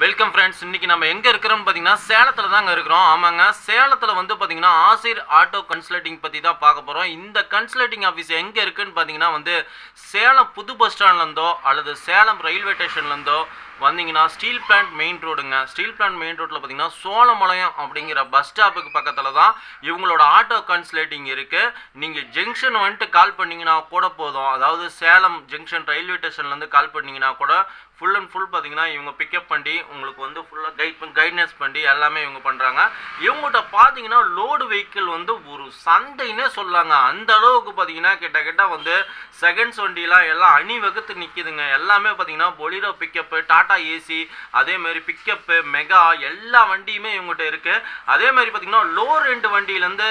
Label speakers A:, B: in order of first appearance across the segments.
A: Welcome friends இன்றைக்கி நம்ம எங்கே இருக்கிறோம்னு பார்த்தீங்கன்னா சேலத்தில் தாங்க இருக்கிறோம். ஆமாங்க. சேலத்தில் வந்து பார்த்தீங்கன்னா ஆசிர் ஆட்டோ கன்சல்டிங் பற்றி தான் பார்க்க போகிறோம் இந்த கன்சல்டிங் ஆஃபீஸ் எங்கே இருக்குதுன்னு பார்த்தீங்கன்னா வந்து சேலம் புது பஸ் ஸ்டாண்ட்லேருந்தோ அல்லது சேலம் ரயில்வே ஸ்டேஷன்லேருந்தோ வந்தீங்கன்னா ஸ்டீல் பிளான்ட் மெயின் ரோடுங்க ஸ்டீல் பிளான்ட் மெயின் ரோட்டில் பார்த்தீங்கன்னா சோழமலையம் அப்படிங்கிற பஸ் ஸ்டாப்புக்கு பக்கத்தில் தான் இவங்களோட ஆட்டோ கன்சல்டிங் இருக்குது நீங்கள் ஜங்ஷன் வந்துட்டு கால் பண்ணீங்கன்னா கூட போதும். அதாவது சேலம் ஜங்ஷன் ரயில்வே ஸ்டேஷன்லேருந்து கால் பண்ணீங்கன்னா கூட ஃபுல் அண்ட் ஃபுல் பார்த்தீங்கன்னா இவங்க பிக்கப் பண்ணி உங்களுக்கு வந்து ஃபுல்லாக கைட் கைட்னஸ் பண்ணி எல்லாமே இவங்க பண்ணுறாங்க இவங்ககிட்ட பார்த்தீங்கன்னா லோடு வெஹிக்கிள் வந்து ஒரு சண்டைன்னே சொல்லாங்க. அந்த அளவுக்கு பார்த்தீங்கன்னா கிட்ட கிட்ட வந்து செகண்ட்ஸ் வண்டிலாம் எல்லாம் அணிவகுத்து நிற்கிதுங்க எல்லாமே பார்த்தீங்கன்னா பொலிரோ பிக்கப்பு டாடா ஏசி அதேமாரி பிக்கப்பு மெகா எல்லா வண்டியுமே இவங்ககிட்ட இருக்குது அதேமாதிரி பார்த்தீங்கன்னா லோ ரெண்டு வண்டியிலேருந்து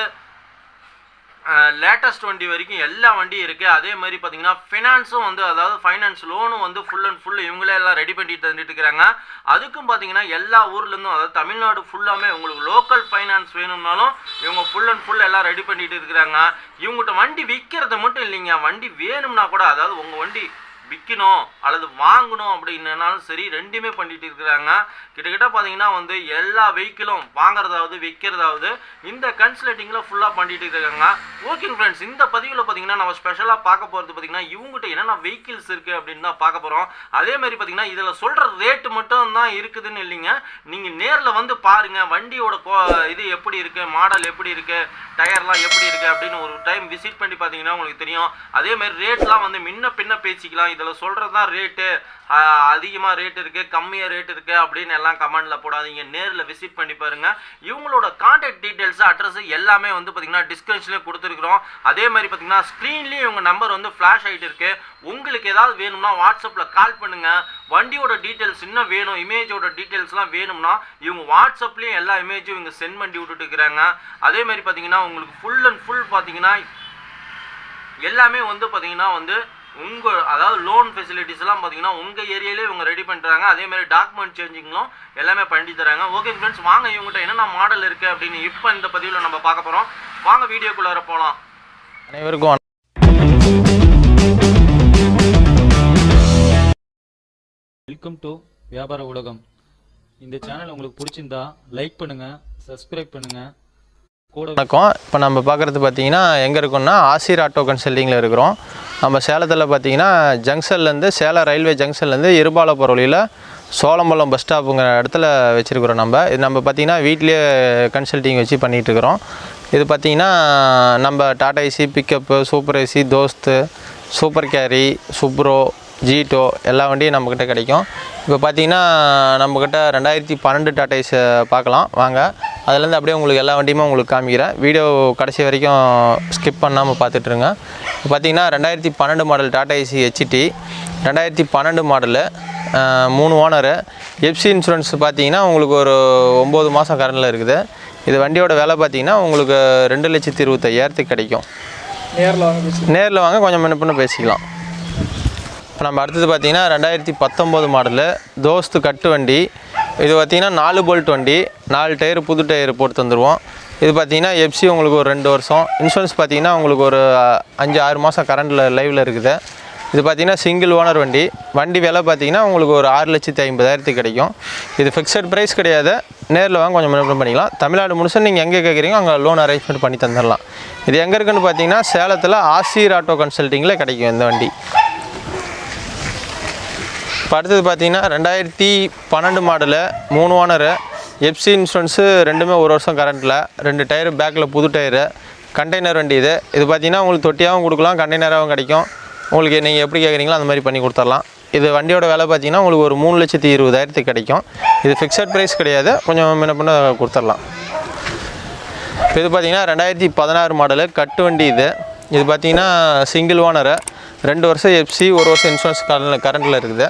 A: லேட்டஸ்ட் வண்டி வரைக்கும் எல்லா வண்டியும் இருக்குது அதே மாதிரி பார்த்தீங்கன்னா ஃபினான்ஸும் வந்து அதாவது ஃபைனான்ஸ் லோனும் வந்து ஃபுல் அண்ட் ஃபுல் இவங்களே எல்லாம் ரெடி பண்ணிட்டு தந்துட்டு இருக்கிறாங்க அதுக்கும் பார்த்தீங்கன்னா எல்லா ஊர்லேருந்தும் அதாவது தமிழ்நாடு ஃபுல்லாமே உங்களுக்கு லோக்கல் ஃபைனான்ஸ் வேணும்னாலும் இவங்க ஃபுல் அண்ட் ஃபுல் எல்லாம் ரெடி பண்ணிட்டு இருக்கிறாங்க. இவங்ககிட்ட வண்டி விற்கிறது மட்டும் இல்லைங்க. வண்டி வேணும்னா கூட அதாவது உங்கள் வண்டி விற்கணும் அல்லது வாங்கணும் அப்படின்னாலும் சரி ரெண்டுமே பண்ணிட்டு இருக்கிறாங்க. கிட்டத்தட்ட பார்த்தீங்கன்னா வந்து எல்லா வெஹிக்கிளும் வாங்குறதாவது விற்கிறதாவது இந்த கன்சல்டிங்கில் ஃபுல்லாக பண்ணிட்டு இருக்காங்க. ஓகே ஃப்ரெண்ட்ஸ் இந்த பதிவில் பார்த்தீங்கன்னா நம்ம ஸ்பெஷலாக பார்க்க போகிறது பார்த்தீங்கன்னா இவங்ககிட்ட என்னென்ன வெஹிக்கிள்ஸ் இருக்குது அப்படின்னு தான் பார்க்க போகிறோம் அதே மாதிரி பார்த்தீங்கன்னா இதில் சொல்கிற ரேட்டு மட்டும் தான் இருக்குதுன்னு இல்லைங்க. நீங்கள் நேரில் வந்து பாருங்கள் வண்டியோட கோ இது எப்படி இருக்குது மாடல் எப்படி இருக்குது டயர்லாம் எப்படி இருக்குது அப்படின்னு ஒரு டைம் விசிட் பண்ணி பார்த்தீங்கன்னா உங்களுக்கு தெரியும். அதே மாதிரி ரேட்லாம் வந்து முன்ன பின்ன பேசிக்கலாம். இதில் சொல்கிறது தான் ரேட்டு அதிகமாக ரேட் இருக்குது கம்மியாக ரேட் இருக்குது அப்படின்னு எல்லாம் கமெண்டில் போடாதீங்க. நேரில் விசிட் பண்ணி பாருங்கள் இவங்களோட கான்டாக்ட் டீட்டெயில்ஸ் அட்ரஸ் எல்லாமே வந்து பார்த்திங்கன்னா டிஸ்கிரிப்ஷன்லேயே கொடுத்துருக்குறோம். அதே மாதிரி பார்த்தீங்கன்னா ஸ்க்ரீன்லேயும் இவங்க நம்பர் வந்து ஃப்ளாஷ் ஆகிட்டு இருக்குது உங்களுக்கு ஏதாவது வேணும்னா வாட்ஸ்அப்பில் கால் பண்ணுங்கள் வண்டியோட டீட்டெயில்ஸ் இன்னும் வேணும். இமேஜோட டீட்டெயில்ஸ்லாம் வேணும்னா இவங்க வாட்ஸ்அப்லேயும் எல்லா இமேஜும் இவங்க சென்ட் பண்ணி விட்டுட்டு இருக்கிறாங்க. அதே மாதிரி பார்த்தீங்கன்னா உங்களுக்கு ஃபுல் அண்ட் ஃபுல் பார்த்தீங்கன்னா எல்லாமே வந்து பார்த்தீங்கன்னா வந்து உங்கள் அதாவது லோன் ஃபெசிலிட்டிஸ்லாம் பார்த்தீங்கன்னா உங்கள் ஏரியாலே இவங்க ரெடி பண்ணுறாங்க அதே மாதிரி டாக்குமெண்ட் சேஞ்சிங்லும் எல்லாமே பண்ணி தராங்க. ஓகே ஃப்ரெண்ட்ஸ் வாங்க இவங்ககிட்ட என்னென்ன மாடல் இருக்குது அப்படின்னு இப்போ இந்த பதிவில் நம்ம பார்க்க போகிறோம் வாங்க வீடியோக்குள்ளார போகலாம்
B: அனைவருக்கும்.
C: வெல்கம் டு வியாபார உலகம் இந்த சேனல் உங்களுக்கு பிடிச்சிருந்தா லைக் பண்ணுங்க சப்ஸ்கிரைப் பண்ணுங்க. கூட
B: வணக்கம். இப்போ நம்ம பார்க்குறது பார்த்தீங்கன்னா எங்கே இருக்கோம்னா ஆசிர் ஆட்டோ கன்சல்டிங்கில் இருக்கிறோம். நம்ம சேலத்தில் பார்த்தீங்கன்னா ஜங்ஷன்லேருந்து சேலம் ரயில்வே ஜங்ஷன்லேருந்து இருபாலப்பூர் வழியில் சோளம்பலம் பஸ் ஸ்டாப்புங்கிற இடத்துல வச்சுருக்குறோம் நம்ம. இது நம்ம பார்த்தீங்கன்னா வீட்லேயே கன்சல்டிங் வச்சு பண்ணிகிட்டு இருக்கிறோம். இது பார்த்தீங்கன்னா நம்ம Tata AC pickup super AC Dost super carry Supro Jeeto எல்லா வண்டியும் நம்மக்கிட்ட கிடைக்கும். இப்போ பார்த்தீங்கன்னா நம்மக்கிட்ட ரெண்டாயிரத்தி பன்னெண்டு டாடா ஏசி பார்க்கலாம். வாங்க. அதுலேருந்து அப்படியே உங்களுக்கு எல்லா வண்டியுமே உங்களுக்கு காமிக்கிறேன். வீடியோ கடைசி வரைக்கும் ஸ்கிப் பண்ணாமல் பார்த்துட்ருங்க இப்போ பார்த்தீங்கன்னா ரெண்டாயிரத்தி பன்னெண்டு மாடல் டாடா ஏசி ஹெச்டி ரெண்டாயிரத்தி பன்னெண்டு மாடலு மூணு ஓனரு எஃப்சி இன்சூரன்ஸ் பார்த்தீங்கன்னா உங்களுக்கு ஒரு ஒம்பது மாதம் கரண்டில் இருக்குது. இது வண்டியோட விலை பார்த்தீங்கன்னா உங்களுக்கு ரெண்டு லட்சத்தி இருபத்தையாயிரத்துக்கு கிடைக்கும். நேரில் வாங்க கொஞ்சம் முன்ன பின்ன பேசிக்கலாம். இப்போ நம்ம அடுத்தது பார்த்தீங்கன்னா ரெண்டாயிரத்தி பத்தொம்போது மாடலு. தோஸ்து கட்டு வண்டி. இது பார்த்தீங்கன்னா நாலு போல்ட் வண்டி. நாலு டயர் புது டயர் போட்டு தந்துடுவோம் இது பார்த்தீங்கன்னா எஃப்சி உங்களுக்கு ஒரு ரெண்டு வருஷம். இன்சூரன்ஸ் பார்த்தீங்கன்னா உங்களுக்கு ஒரு அஞ்சு ஆறு மாதம் கரண்டில் லைவில் இருக்குது. இது பார்த்தீங்கன்னா சிங்கிள் ஓனர் வண்டி. வண்டி விலை பார்த்தீங்கன்னா உங்களுக்கு ஒரு ஆறு லட்சத்தி ஐம்பதாயிரத்துக்கு கிடைக்கும். இது ஃபிக்ஸட் ப்ரைஸ் கிடையாது. நேரில் வாங்க கொஞ்சம் முன்னேற்றம் பண்ணிக்கலாம். தமிழ்நாடு முழுசும் நீங்கள் எங்கே கேட்குறீங்க அங்கே லோன் அரேஞ்ச்மெண்ட் பண்ணி தந்துடலாம் இது எங்கே இருக்குன்னு பார்த்தீங்கன்னா சேலத்தில் ஆசிர் ஆட்டோ கன்சல்ட்டிங்கில் கிடைக்கும் இந்த வண்டி. இப்போ அடுத்தது பார்த்தீங்கன்னா ரெண்டாயிரத்தி பன்னெண்டு மாடலு மூணு ஓனரு எஃப்சி இன்சூரன்ஸு ரெண்டுமே ஒரு வருஷம் கரண்ட்டில் ரெண்டு டயரு பேக்கில் புது டயரு கண்டெய்னர் வண்டி இது. இது பார்த்தீங்கன்னா உங்களுக்கு தொட்டியாகவும் கொடுக்கலாம் கண்டெய்னராகவும் கிடைக்கும். உங்களுக்கு நீங்கள் எப்படி கேட்குறீங்களோ அந்த மாதிரி பண்ணி கொடுத்துடலாம். இது வண்டியோட விலை பார்த்தீங்கன்னா உங்களுக்கு ஒரு மூணு லட்சத்தி இருபதாயிரத்துக்கு கிடைக்கும். இது ஃபிக்ஸட் ப்ரைஸ் கிடையாது. கொஞ்சம் முன்ன பின்ன கொடுத்துடலாம். இப்போ இது பார்த்தீங்கன்னா ரெண்டாயிரத்தி பதினாறு மாடலு கட்டு வண்டி இது. இது பார்த்தீங்கன்னா சிங்கிள் ஓனரு ரெண்டு வருஷம் எஃப்சி ஒரு வருஷம் இன்சூரன்ஸ் கரண்ட் கரண்டில் இருக்குது.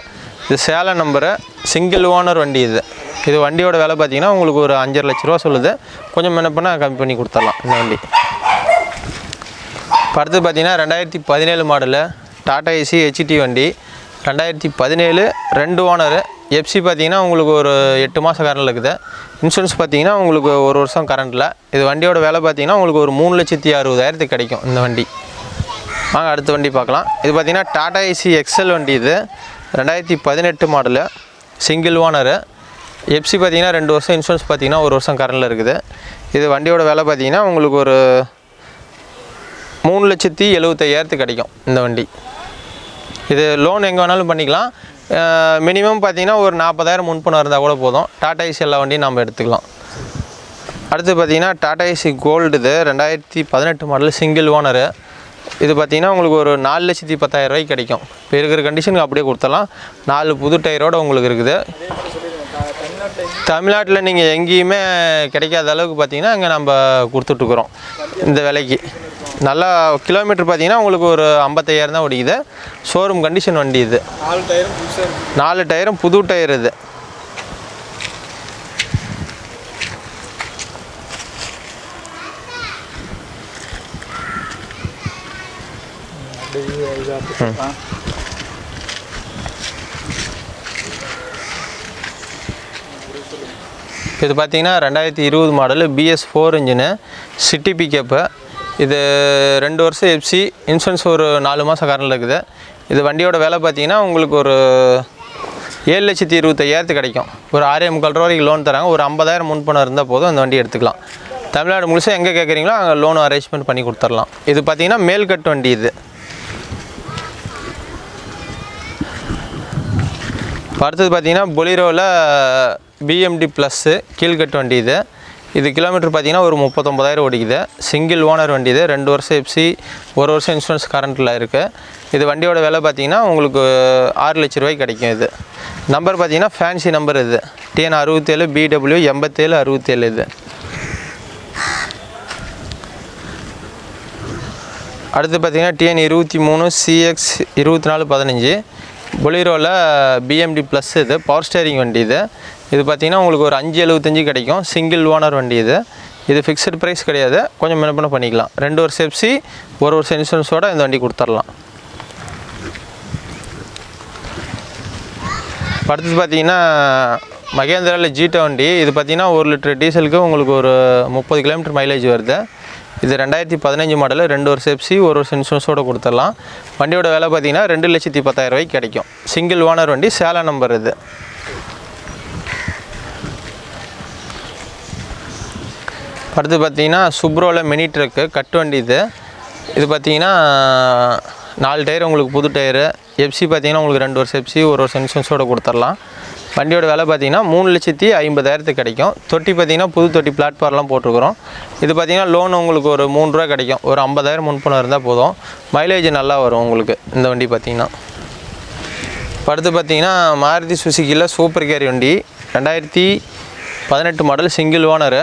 B: இது சேலம் நம்பரு சிங்கிள் ஓனர் வண்டி இது. இது வண்டியோட விலை பார்த்தீங்கன்னா உங்களுக்கு ஒரு அஞ்சரை லட்ச ரூபா சொல்லுது. கொஞ்சம் என்ன பண்ணால் கம்மி பண்ணி கொடுத்துடலாம் இந்த வண்டி. அடுத்து பார்த்தீங்கன்னா ரெண்டாயிரத்தி பதினேழு மாடலு டாடா ஏசி ஹெச்டி வண்டி. ரெண்டாயிரத்தி பதினேழு ரெண்டு ஓனரு எஃப்சி பார்த்தீங்கன்னா உங்களுக்கு ஒரு எட்டு மாதம் கரண்டில் இருக்குது. இன்சூரன்ஸ் பார்த்தீங்கன்னா உங்களுக்கு ஒரு வருஷம் கரண்டில் இது வண்டியோட விலை பார்த்தீங்கன்னா உங்களுக்கு ஒரு மூணு லட்சத்தி அறுபதாயிரத்துக்கு கிடைக்கும் இந்த வண்டி. வாங்க அடுத்த வண்டி பார்க்கலாம். இது பார்த்தீங்கன்னா டாடா ஏசி எக்ஸல் வண்டி இது. ரெண்டாயிரத்தி பதினெட்டு மாடலு சிங்கிள் ஓனரு எப்சி பார்த்தீங்கன்னா ரெண்டு வருஷம் இன்சூரன்ஸ் பார்த்திங்கன்னா ஒரு வருஷம் கரண்டில் இருக்குது. இது வண்டியோட விலை பார்த்தீங்கன்னா உங்களுக்கு ஒரு மூணு லட்சத்தி எழுபத்தையாயிரத்துக்கு கிடைக்கும் இந்த வண்டி. இது லோன் எங்கே வேணாலும் பண்ணிக்கலாம். மினிமம் பார்த்தீங்கன்னா ஒரு நாற்பதாயிரம் முன்பணம் இருந்தால் கூட போதும். டாடா ஏசி எல்லா வண்டியும் நம்ம எடுத்துக்கலாம். அடுத்து பார்த்தீங்கன்னா டாடா ஏசி கோல்டு இது. ரெண்டாயிரத்தி பதினெட்டு மாடல் சிங்கிள் ஓனரு இது பார்த்தீங்கன்னா உங்களுக்கு ஒரு நாலு லட்சத்தி பத்தாயிரம் ரூபாய்க்கு கிடைக்கும். இப்போ இருக்கிற கண்டிஷனுக்கு அப்படியே கொடுத்தலாம் நாலு புது டயரோட உங்களுக்கு இருக்குது. தமிழ்நாட்டில் நீங்கள் எங்கேயுமே கிடைக்காத அளவுக்கு பார்த்தீங்கன்னா இங்கே நம்ம கொடுத்துட்ருக்குறோம். இந்த விலைக்கு. நல்லா கிலோமீட்டர் பார்த்தீங்கன்னா உங்களுக்கு ஒரு ஐம்பத்தையாயிரம் தான் ஓடிக்குது. ஷோரூம் கண்டிஷன் வண்டி இது.
D: நாலு டயரும்
B: நாலு டயரும் புது டயர் இது. இது பார்த்தீங்கன்னா ரெண்டாயிரத்தி இருபது model BS four engine city pickup இது ரெண்டு வருஷம் எஃப்சி இன்சூரன்ஸ் ஒரு நாலு மாதம் கரண்டில் இருக்குது. இது வண்டியோட விலை பார்த்தீங்கன்னா உங்களுக்கு ஒரு ஏழு லட்சத்தி இருபத்தையாயிரத்து கிடைக்கும். ஒரு ஆறே முக்கால் ரூபா வரைக்கும் லோன் தராங்க. ஒரு ஐம்பதாயிரம் முன்பணம் இருந்தால் போதும் அந்த வண்டி எடுத்துக்கலாம். தமிழ்நாடு முழுசாக எங்கே கேட்குறீங்களோ அங்கே லோன் அரேஞ்ச்மெண்ட் பண்ணி கொடுத்துர்லாம் இது பார்த்தீங்கன்னா மேல்கட்டு வண்டி இது. அடுத்தது பார்த்தீங்கன்னா பொலிரோவில் பிஎம்டி ப்ளஸ்ஸு கீழ்கட்டு வண்டி இது. இது கிலோமீட்டர் பார்த்தீங்கன்னா ஒரு முப்பத்தொம்பதாயிரம் ஓடிக்குது. சிங்கிள் ஓனர் வண்டி இது. ரெண்டு வருஷம் எஃப்சி ஒரு வருஷம் இன்சூரன்ஸ் கரண்ட்டில் இருக்குது இது வண்டியோட விலை பார்த்தீங்கன்னா உங்களுக்கு ஆறு லட்ச ரூபாய்க்கு கிடைக்கும் இது. நம்பர் பார்த்தீங்கன்னா ஃபேன்சி நம்பர் இது. டிஎன் அறுபத்தேழு பிடபிள்யூ எண்பத்தேழு அறுபத்தேழு இது. அடுத்து பார்த்தீங்கன்னா டிஎன் இருபத்தி மூணு சிஎக்ஸ் இருபத்தி நாலு பதினஞ்சு. பொலிரோவில் பிஎம்டி ப்ளஸ் இது பவர் ஸ்டேரிங் வண்டி இது. இது பார்த்தீங்கன்னா உங்களுக்கு ஒரு அஞ்சு எழுபத்தஞ்சு கிடைக்கும். சிங்கிள் ஓனர் வண்டி இது. இது ஃபிக்ஸட் ப்ரைஸ் கிடையாது. கொஞ்சம் மினப்பண பண்ணிக்கலாம். ரெண்டு ஒரு செப்சி ஒரு வருஷம் இன்சூரன்ஸோடு இந்த வண்டி கொடுத்துர்லாம் அடுத்தது பார்த்தீங்கன்னா மகேந்திராவில் ஜீட்டோ வண்டி. இது பார்த்தீங்கன்னா ஒரு லிட்டர் டீசலுக்கு உங்களுக்கு ஒரு முப்பது கிலோமீட்டர் மைலேஜ் வருது. இது ரெண்டாயிரத்தி பதினஞ்சு மாடலில் ரெண்டு வருஷம் எஃப்சி ஒரு வருஷம் இன்சூரன்ஸோடு கொடுத்துடலாம். வண்டியோட விலை பார்த்தீங்கன்னா ரெண்டு லட்சத்தி பத்தாயிரம் ரூபாய்க்கு கிடைக்கும். சிங்கிள் ஓனர் வண்டி சேலம் நம்பர் இது. அடுத்து பார்த்தீங்கன்னா சுப்ரோவில் மினி ட்ரக்கு கட்டு வண்டி இது. இது பார்த்தீங்கன்னா நாலு டயர் உங்களுக்கு புது டயரு. எஃப்சி பார்த்தீங்கன்னா உங்களுக்கு ரெண்டு வருஷம் எஃப்சி ஒரு வருஷம் இன்சூரன்ஸோடு கொடுத்துடலாம். வண்டியோட விலை பார்த்தீங்கன்னா மூணு லட்சத்தி ஐம்பதாயிரத்துக்கு கிடைக்கும். தொட்டி பார்த்தீங்கன்னா புது தொட்டி பிளாட்ஃபார்ம்லாம் போட்டிருக்கிறோம். இது பார்த்தீங்கன்னா லோன் உங்களுக்கு ஒரு மூணு ரூபா கிடைக்கும். ஒரு ஐம்பதாயிரம் முன்பணம் இருந்தால் போதும். மைலேஜ் நல்லா வரும் உங்களுக்கு இந்த வண்டி பார்த்தீங்கன்னா. அடுத்து பார்த்தீங்கன்னா மாருதி சுசுக்கியில் சூப்பர் கேரி வண்டி. ரெண்டாயிரத்தி பதினெட்டு மாடல் சிங்கிள் ஓனரு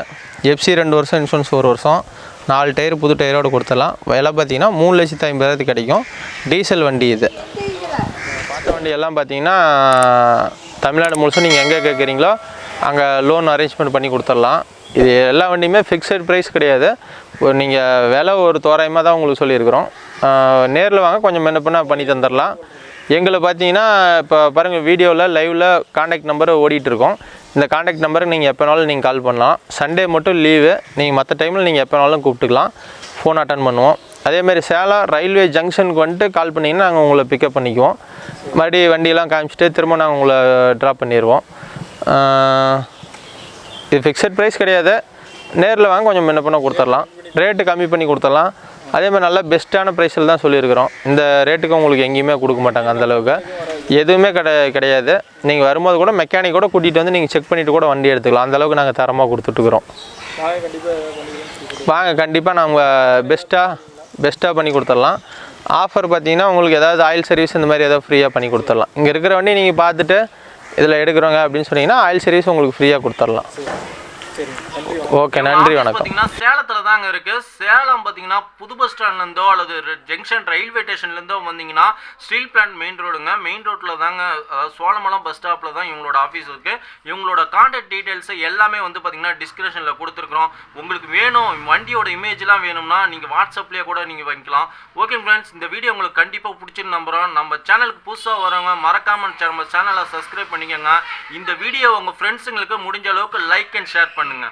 B: எஃப்சி ரெண்டு வருஷம் இன்சூரன்ஸ் ஒரு வருஷம். நாலு டயர் புது டயரோடு கொடுத்துடலாம். விலை பார்த்தீங்கன்னா மூணு லட்சத்தி ஐம்பதாயிரத்துக்கு கிடைக்கும். டீசல் வண்டி இது. பார்த்த வண்டி எல்லாம் பார்த்தீங்கன்னா தமிழ்நாடு முழுசும் நீங்கள் எங்கே கேட்குறீங்களோ அங்கே லோன் அரேஞ்ச்மெண்ட் பண்ணி கொடுத்துடலாம். இது எல்லா வண்டியுமே ஃபிக்ஸட் ப்ரைஸ் கிடையாது. ஒரு நீங்கள் விலை ஒரு தோராயமாக தான் உங்களுக்கு சொல்லியிருக்கிறோம். நேரில் வாங்க கொஞ்சம் முன்ன பின்ன பண்ணி தந்துடலாம். எங்களை பார்த்தீங்கன்னா இப்போ பாருங்கள் வீடியோவில் லைவில் காண்டாக்ட் நம்பர் ஓடிட்டுருக்கோம் இந்த காண்டாக்ட் நம்பருக்கு நீங்கள் எப்போனாலும் நீங்கள் கால் பண்ணலாம். சண்டே மட்டும் லீவு நீங்கள் மற்ற டைமில் நீங்கள் எப்போனாலும் கூப்பிட்டுக்கலாம். ஃபோன் அட்டன் பண்ணுவோம். அதேமாதிரி சேலம் ரயில்வே ஜங்ஷனுக்கு வந்துட்டு கால் பண்ணிங்கன்னா நாங்கள் உங்களை பிக்கப் பண்ணிக்குவோம். மறுபடியும் வண்டியெல்லாம் காமிச்சிட்டு திரும்ப நாங்கள் உங்களை ட்ராப் பண்ணிடுவோம் இது ஃபிக்ஸட் ப்ரைஸ் கிடையாது. நேரில் வாங்க கொஞ்சம் முன்ன பண்ண கொடுத்துடலாம். ரேட்டு கம்மி பண்ணி கொடுத்துடலாம். அதே மாதிரி நல்ல பெஸ்ட்டான ப்ரைஸில் தான் சொல்லியிருக்கிறோம். இந்த ரேட்டுக்கு உங்களுக்கு எங்கேயுமே கொடுக்க மாட்டாங்க அந்த அளவுக்கு. எதுவுமே கிடை கிடையாது. நீங்கள் வரும்போது கூட மெக்கானிக் கூட கூட்டிகிட்டு வந்து நீங்கள் செக் பண்ணிவிட்டு கூட வண்டி எடுத்துக்கலாம். அந்த அளவுக்கு நாங்கள் தரமாக கொடுத்துட்ருக்குறோம்
D: வாங்க கண்டிப்பாக
B: நாங்கள் பெஸ்ட்டாக பெஸ்ட்டாக பண்ணி கொடுத்துடலாம். ஆஃபர் பார்த்தீங்கன்னா உங்களுக்கு ஏதாவது ஆயில் சர்வீஸ் இந்த மாதிரி ஏதாவது ஃப்ரீயாக பண்ணி கொடுத்துடலாம். இங்கே இருக்கிற வண்டி நீங்கள் பார்த்துட்டு இதில் எடுக்கிறோங்க அப்படின்னு சொன்னீங்கன்னா ஆயில் சர்வீஸ் உங்களுக்கு ஃப்ரீயாக கொடுத்துடலாம். ஓகே நன்றி வணக்கம்.
A: பாத்தீங்கன்னா சேலத்துல தாங்க இருக்கு. சேலம் பாத்தீங்கன்னா புது பஸ் ஸ்டாண்ட்ல இருந்தோ அல்லது ஜங்ஷன் ரயில்வே ஸ்டேஷன்ல இருந்தோ வந்தீங்கன்னா ஸ்டீல் பிளான்ட் மெயின் ரோடுங்க மெயின் ரோட்ல தாங்க அதாவது சோழமலம் பஸ் ஸ்டாப்ல தான் இவங்களோட ஆஃபீஸ் இருக்கு. இவங்களோட கான்டாக்ட் டீடைல்ஸ் எல்லாமே வந்து பாத்தீங்கன்னா டிஸ்கிரிப்ஷன்ல கொடுத்துருக்கோம் உங்களுக்கு வேணும் வண்டியோட இமேஜ்லாம் வேணும்னா நீங்க வாட்ஸ்அப்லயே கூட நீங்க வாங்கிக்கலாம். ஓகே ஃப்ரெண்ட்ஸ் இந்த வீடியோ உங்களுக்கு கண்டிப்பா பிடிச்சிருந்து நம்புறோம். நம்ம சேனலுக்கு புதுசா வரவங்க மறக்காம நம்ம சேனலை சப்ஸ்கிரைப் பண்ணிக்கோங்க. இந்த வீடியோ உங்க ஃப்ரெண்ட்ஸுங்களுக்கு முடிஞ்ச அளவுக்கு லைக் அண்ட் ஷேர் பண்ணுங்க